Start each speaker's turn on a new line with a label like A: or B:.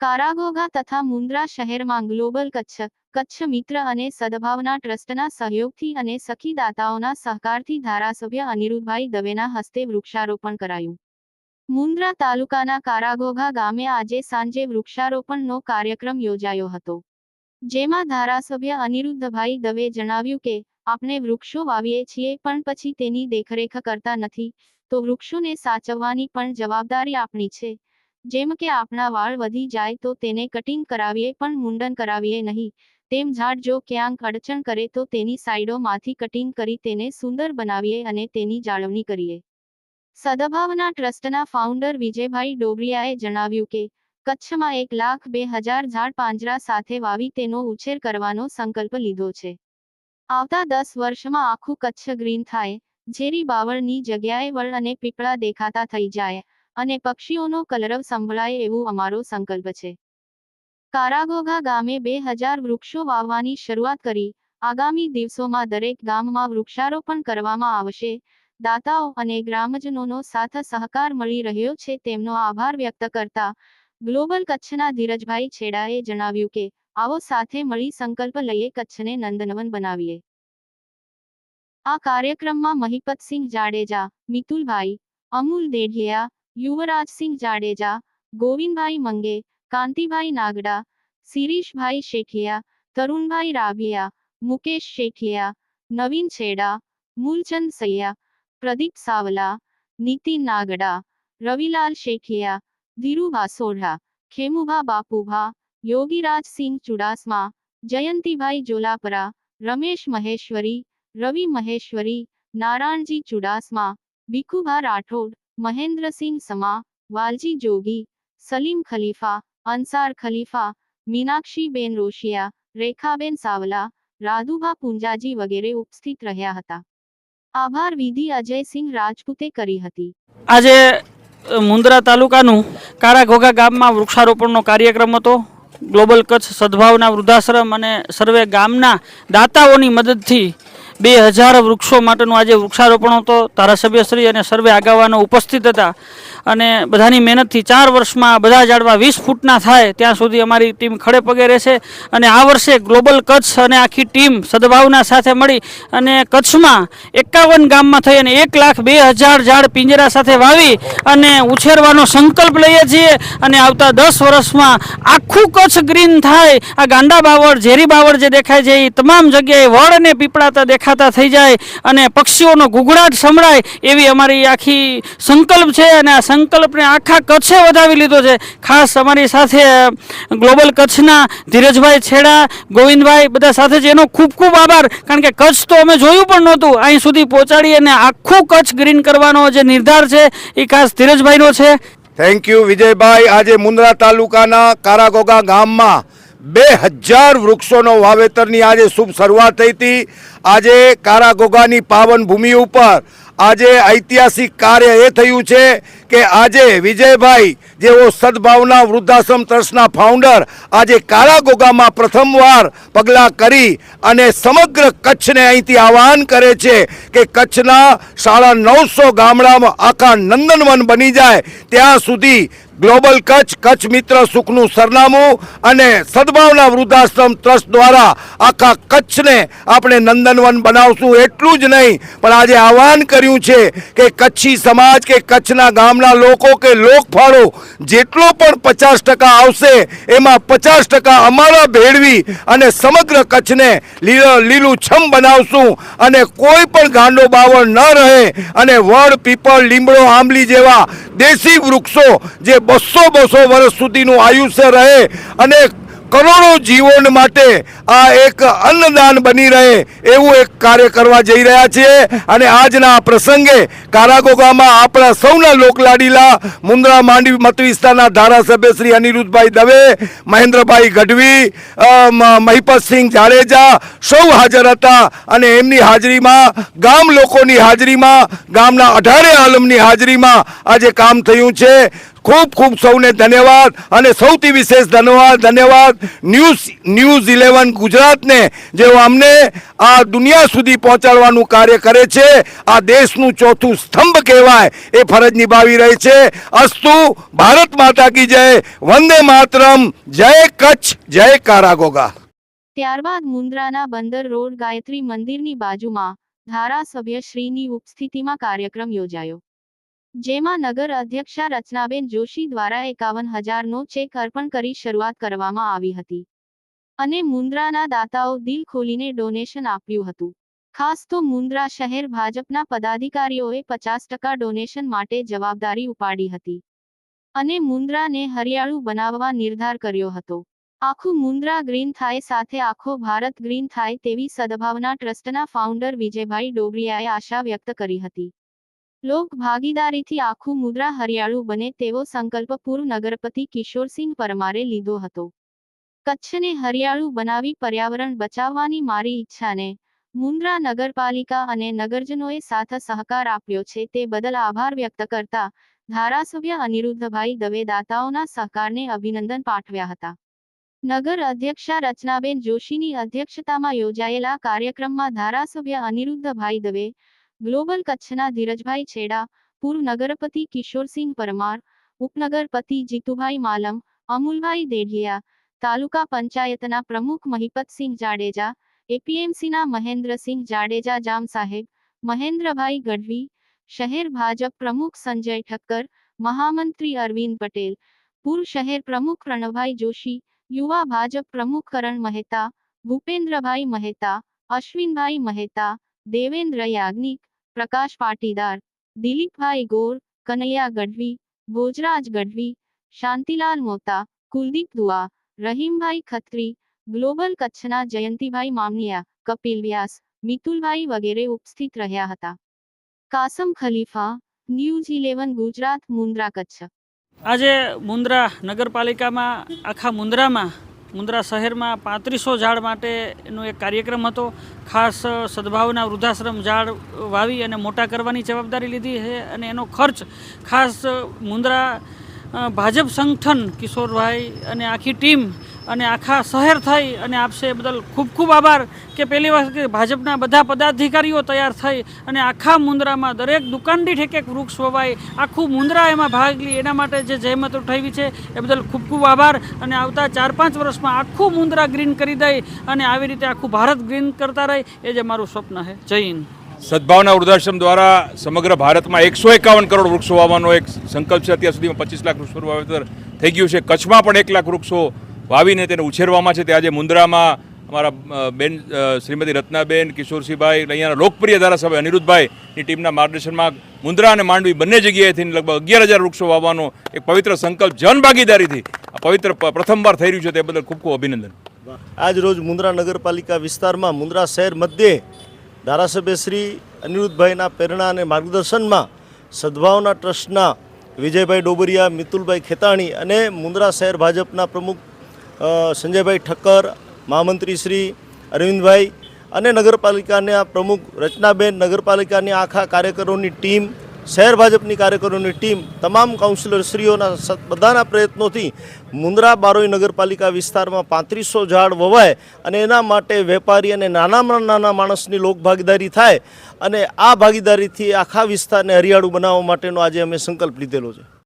A: કારાગોગા તથા મુન્દ્રા શહેરમાં ગ્લોબલ કચ્છ કચ્છ મિત્ર અને સદભાવના ટ્રસ્ટના સહયોગથી અને સખીદાતાઓના સહકારથી ધારાસભ્ય અનિરુદ્ધભાઈ દવેના હસ્તે વૃક્ષારોપણ કરાયું. મુન્દ્રા તાલુકાના કારાગોગા ગામે આજે સાંજે વૃક્ષારોપણનો કાર્યક્રમ યોજાયો હતો. જેમાં ધારાસભ્ય અનિરુદ્ધભાઈ દવે જણાવ્યું કે, આપણે વૃક્ષો વાવીએ છીએ પણ પછી તેની દેખરેખ કરતા નથી, તો વૃક્ષોને સાચવવાની પણ જવાબદારી આપણી છે. જેમ કે આપણા વાળ વધી જાય તો તેને કટિંગ કરાવીએ પણ મુંડન કરાવીએ નહીં. તેમ ઝાડ જો ક્યાંક અડચણ કરે તો તેની સાઈડોમાંથી કટિંગ કરી તેને સુંદર બનાવીએ અને તેની જાળવણી કરીએ. સદભાવના ટ્રસ્ટના ફાઉન્ડર વિજયભાઈ ડોબરિયાએ જણાવ્યું કે કચ્છમાં એક લાખ બે હજાર ઝાડ પાંજરા સાથે વાવી તેનો ઉછેર કરવાનો સંકલ્પ લીધો છે. આવતા દસ વર્ષમાં આખું કચ્છ ગ્રીન થાય, ઝેરી બાવળની જગ્યાએ વળ અને પીપળા દેખાતા થઈ જાય, અને પક્ષીઓનો કલરવ સંભળાય એવું અમારો સંકલ્પ છે. કારાગોગા ગામે બે હજાર વૃક્ષો વાવવાની શરૂઆત કરી, આગામી દિવસોમાં દરેક ગામમાં વૃક્ષારોપણ કરવામાં આવશે, દાતાઓ અને ગ્રામજનોનો સાથ સહકાર મળી રહ્યો છે તેમનો આભાર વ્યક્ત કરતા ગ્લોબલ કચ્છના ધીરજભાઈ છેડાએ જણાવ્યું કે, આવો સાથે મળી સંકલ્પ લઈએ કચ્છને નંદનવન બનાવીએ. આ કાર્યક્રમમાં મહિપતસિંહ જાડેજા, મિતુલભાઈ, અમૂલ દેઢિયા, યુવરાજસિંહ જાડેજા, ગોવિંદભાઈ મંગે, કાંતિભાઈ નાગડા, શિરીષભાઈ શેઠિયા, તરુણભાઈ રાભિયા, મુકેશ શેઠિયા, નવીન છેડા, મૂલચંદ સૈયા, પ્રદીપ સાવલા, નીતિન નાગડા, રવિલાલ શેઠિયા ધીરુભા સોઢા, ખેમુભા બાપુભા યોગીરાજસિંહ ચુડાસમા, જયંતિભાઈ જોલાપરા, રમેશ મહેશ્વરી, રવિ મહેશ્વરી, નારાયણજી ચુડાસમા, ભીખુભા રાઠોડ, મહેન્દ્રસિંહ સમા, વાલજી જોગી, સલીમ ખલીફા અંસાર ખલીફા, મીનાક્ષીબેન રોશિયા, રેખાબેન સાવલા રાધુભા પુંજાજી વગેરે ઉપસ્થિત રહ્યા હતા. આભાર વિધિ અજયસિંહ રાજપૂતે કરી હતી.
B: આજે મુન્દ્રા તાલુકાનું કારાઘોઘા ગામમાં વૃક્ષારોપણનો કાર્યક્રમ હતો. ગ્લોબલ કચ્છ સદભાવના વૃદ્ધાશ્રમ અને સર્વે ગામના દાતાઓની મદદથી બે હજાર વૃક્ષો માટેનું આજે વૃક્ષારોપણ હતો. ધારાસભ્યશ્રી અને સર્વે આગાવાનો ઉપસ્થિત હતા. અને બધાની મહેનતથી ચાર વર્ષમાં બધા ઝાડવા વીસ ફૂટના થાય ત્યાં સુધી અમારી ટીમ ખડે પગે રહેશે. અને આ વર્ષે ગ્લોબલ કચ્છ અને આખી ટીમ સદભાવના સાથે મળી અને કચ્છમાં એકાવન ગામમાં થઈ અને એક લાખ બે હજાર ઝાડ પિંજરા સાથે વાવી અને ઉછેરવાનો સંકલ્પ લઈએ છીએ. અને આવતા દસ વર્ષમાં આખું કચ્છ ગ્રીન થાય. આ ગાંડા બાવળ, ઝેરી બાવળ જે દેખાય છે, એ તમામ જગ્યાએ વડ અને પીપળાતા દેખાતા થઈ જાય અને પક્ષીઓનો ગુગળાટ સંભળાય એવી અમારી આખી સંકલ્પ છે અને આ સંકલ્પને આખા કચ્છે વધાવી લીધો છે. ખાસ અમારી સાથે ગ્લોબલ કચ્છના ધીરજભાઈ છેડા, ગોવિંદભાઈ બધા સાથે છે એનો ખૂબ ખૂબ આભાર. કારણ કે કચ્છ તો અમે જોયું પણ નહોતું. અહીં સુધી પહોંચાડી અને આખું કચ્છ ગ્રીન કરવાનો જે નિર્ધાર છે એ ખાસ ધીરજભાઈનો છે.
C: Thank you Vijaybhai. આજે મુન્દ્રા તાલુકાના કારાગોગા ગામમાં બે હજાર વૃક્ષોનો વાવેતરની આજે શુભ શરૂઆત થઈ હતી. આજે કારાગોગાની પાવન ભૂમિ ઉપર આજે ઐતિહાસિક કાર્ય એ થયું છે કે આજે વિજયભાઈ, જેઓ સદભાવના વૃદ્ધાશ્રમ ટ્રસ્ટના ફાઉન્ડર આજે કારાગોગામાં પ્રથમવાર પગલાં કરી અને સમગ્ર કચ્છને અહીંથી આહ્વાન કરે છે કે કચ્છના સાડા નવસો ગામડામાં આખા નંદનવન બની જાય. ત્યાં સુધી ગ્લોબલ કચ્છ કચ્છ મિત્ર સુખનું સરનામું અને સદભાવના વૃદ્ધાશ્રમ ટ્રસ્ટ દ્વારા આખા કચ્છને આપણે નંદનવન બનાવશું. એટલું જ નહીં, પણ આજે આહવાન કર્યું છે કે કચ્છી સમાજ, કે કચ્છના ગામના લોકો, કે લોકફાળો જેટલો પણ પચાસ ટકા આવશે, એમાં પચાસ ટકા અમારા ભેળવી અને સમગ્ર કચ્છને લીલો છમ બનાવશું. અને કોઈ પણ ગાંડો બાવળ ન રહે અને વડ, પીપળ, લીમડો, આંબલી જેવા દેશી વૃક્ષો જે બસો બસો વર્ષ સુધીનું આયુષ્ય રહે અને કરોડો જીવન માટે આ એક અન્નદાન બની રહે એવું એક કાર્ય કરવા જઈ રહ્યા છીએ. અને આજના પ્રસંગે કારાગોગામાં આપણા સૌના લોકલાડીલા મુન્દ્રા માંડવી મત વિસ્તારના ધારાસભ્ય શ્રી અનિરુદ્ધભાઈ દવે, મહેન્દ્રભાઈ ગઢવી મહિપતસિંહ જાડેજા સૌ હાજર હતા. અને એમની હાજરીમાં, ગામ લોકોની હાજરીમાં, ગામના અઢારે આલમની હાજરીમાં આજે કામ થયું છે. ખૂબ ખૂબ સૌને ધન્યવાદ અને સૌથી વિશેષ ધન્યવાદ ધન્યવાદ. ન્યૂઝ ન્યૂઝ ઇલેવન ગુજરાતને જેઓ અમને આ દુનિયા સુધી પહોંચાડવાનું કાર્ય કરે છે, આ દેશનું ચોથું સ્તંભ કહેવાય એ ફરજ નિભાવી રહી છે. અસ્તુ, ભારત માતા કી જય, વંદે માતરમ, જય કચ્છ, જય કારાગોગા.
A: ત્યારબાદ મુન્દ્રાના બંદર રોડ ગાયત્રી મંદિરની બાજુમાં ધારાસભ્ય શ્રીની ઉપસ્થિતિમાં કાર્યક્રમ યોજાયો. જેમાં નગર અધ્યક્ષા રચનાબેન જોશી દ્વારા એકાવન હજારનો ચેક અર્પણ કરી શરૂઆત કરવામાં આવી હતી. અને મુન્દ્રાના દાતાઓ દિલ ખોલીને ડોનેશન આપ્યું હતું. ખાસ તો મુન્દ્રા શહેર ભાજપના પદાધિકારીઓએ પચાસ ટકા ડોનેશન માટે જવાબદારી ઉપાડી હતી. અને મુન્દ્રાને હરિયાળું બનાવવા નિર્ધાર કર્યો હતો. આખું મુન્દ્રા ગ્રીન થાય સાથે આખો ભારત ગ્રીન થાય તેવી સદભાવના ટ્રસ્ટના ફાઉન્ડર વિજયભાઈ ડોબરિયાએ આશા વ્યક્ત કરી હતી. લોક ભાગીદારીથી આખું મુદ્રા હરિયાળું બને તેવો સંકલ્પ પૂર્વ નગરપતિ કિશોરસિંહ પરમારે લીધો હતો. કચ્છને હરિયાળું બનાવી પર્યાવરણ બચાવવાની મારી ઈચ્છાને મુન્દ્રા નગરપાલિકા અને નગરજનોએ સાથ સહકાર આપ્યો છે તે બદલ આભાર વ્યક્ત કરતા ધારાસભ્ય અનિરુદ્ધભાઈ દવે દાતાઓના સહકારને અભિનંદન પાઠવ્યા હતા. નગર અધ્યક્ષા રચનાબેન જોશીની અધ્યક્ષતામાં યોજાયેલા કાર્યક્રમમાં ધારાસભ્ય અનિરુદ્ધભાઈ દવે ગ્લોબલ કચ્છના ધીરજભાઈ છેડા પૂર્વ નગરપતિ કિશોરસિંહ પરમાર ઉપનગરપતિ જીતુભાઈ માલમ અમુલભાઈ દેઢિયા તાલુકા પંચાયતના પ્રમુખ મહિપતસિંહ જાડેજા એપીએમસીના મહેન્દ્રસિંહ જાડેજા જામ સાહેબ મહેન્દ્રભાઈ ગઢવી શહેર ભાજપ પ્રમુખ સંજય ઠક્કર મહામંત્રી અરવિંદ પટેલ પૂર્વ શહેર પ્રમુખ પ્રણવભાઈ જોશી યુવા ભાજપ પ્રમુખ કરણ મહેતા ભૂપેન્દ્રભાઈ મહેતા અશ્વિનભાઈ મહેતા દેવેન્દ્ર યાજ્ઞિક પ્રકાશ પાટીદાર, દિલીપભાઈ ગોર, કનૈયા ગઢવી, ભોજરાજ ગઢવી, શાંતિલાલ મોતા, કુલદીપ દુઆ, રહીમભાઈ ખત્રી, ગ્લોબલ કચ્છના જયંતિભાઈ મામનિયા, કપિલ વ્યાસ, મિતુલભાઈ વગેરે ઉપસ્થિત રહ્યા હતા. Kasam Khalifa, news eleven, Gujarat, Mundra Kutch.
B: આજે મુન્દ્રા નગરપાલિકામાં, આખા મુન્દ્રામાં મુન્દ્રા શહેરમાં પાંત્રીસો ઝાડ માટેનો એક કાર્યક્રમ હતો. ખાસ સદભાવના વૃદ્ધાશ્રમ ઝાડ વાવી અને મોટા કરવાની જવાબદારી લીધી છે અને એનો ખર્ચ ખાસ મુન્દ્રા ભાજપ સંગઠન કિશોરભાઈ અને આખી ટીમ અને આખા શહેર થઈ અને આપશે એ બદલ ખૂબ ખૂબ આભાર કે પહેલી વાર ભાજપના બધા પદાધિકારીઓ તૈયાર થઈ અને આખા મુન્દ્રામાં દરેક દુકાન ઠેક એક વૃક્ષ વવાય, આખું મુન્દ્રા એમાં ભાગ લે. એના માટે જે જહેમત ઉઠાવી છે એ બદલ ખૂબ ખૂબ આભાર અને આવતા ચાર પાંચ વર્ષમાં આખું મુન્દ્રા ગ્રીન કરી દઈ અને આવી રીતે આખું ભારત ગ્રીન કરતા રહે એ જે મારું સ્વપ્ન છે. જય હિન્દ.
D: સદભાવના વૃદ્ધાશ્રમ દ્વારા સમગ્ર ભારતમાં એકસો એકાવન કરોડ વૃક્ષો વાવવાનો એક સંકલ્પ છે. અત્યાર સુધીમાં પચીસ લાખ વૃક્ષો વાવેતર થઈ ગયું છે. કચ્છમાં પણ એક લાખ વૃક્ષો વાવીને તેને ઉછેરવામાં છે. તે આજે મુન્દ્રામાં અમારા બેન શ્રીમતી રત્નાબેન, કિશોરસિંહભાઈ, અહીંયાના લોકપ્રિય ધારાસભ્ય અનિરુદ્ધભાઈની ટીમના માર્ગદર્શનમાં મુન્દ્રા અને માંડવી બંને જગ્યાએથી લગભગ અગિયાર હજાર વૃક્ષો વાવવાનો એક પવિત્ર સંકલ્પ જનભાગીદારીથી આ પવિત્ર પ્રથમવાર થઈ રહ્યું છે. તે બદલ ખૂબ ખૂબ અભિનંદન.
E: આજ રોજ મુન્દ્રા નગરપાલિકા વિસ્તારમાં મુન્દ્રા શહેર મધ્યે ધારાસભ્ય શ્રી અનિરુદ્ધભાઈના પ્રેરણા અને માર્ગદર્શનમાં સદભાવના ટ્રસ્ટના વિજયભાઈ ડોબરિયા, મિતુલભાઈ ખેતાણી અને મુન્દ્રા શહેર ભાજપના પ્રમુખ સંજયભાઈ ઠક્કર, મહામંત્રી શ્રી અરવિંદભાઈ અને નગરપાલિકાના પ્રમુખ રચનાબેન, નગરપાલિકાની આખા કાર્યકરોની ટીમ, શહેર ભાજપની કાર્યકરોની ટીમ, તમામ કાઉન્સિલરશ્રીઓના બધાના પ્રયત્નોથી મુન્દ્રા બારોઈ નગરપાલિકા વિસ્તારમાં પાંત્રીસો ઝાડ વવાય અને એના માટે વેપારી અને નાનામાં નાના માણસની લોકભાગીદારી થાય અને આ ભાગીદારીથી આખા વિસ્તારને હરિયાળું બનાવવા માટેનો આજે અમે સંકલ્પ લીધેલો છે.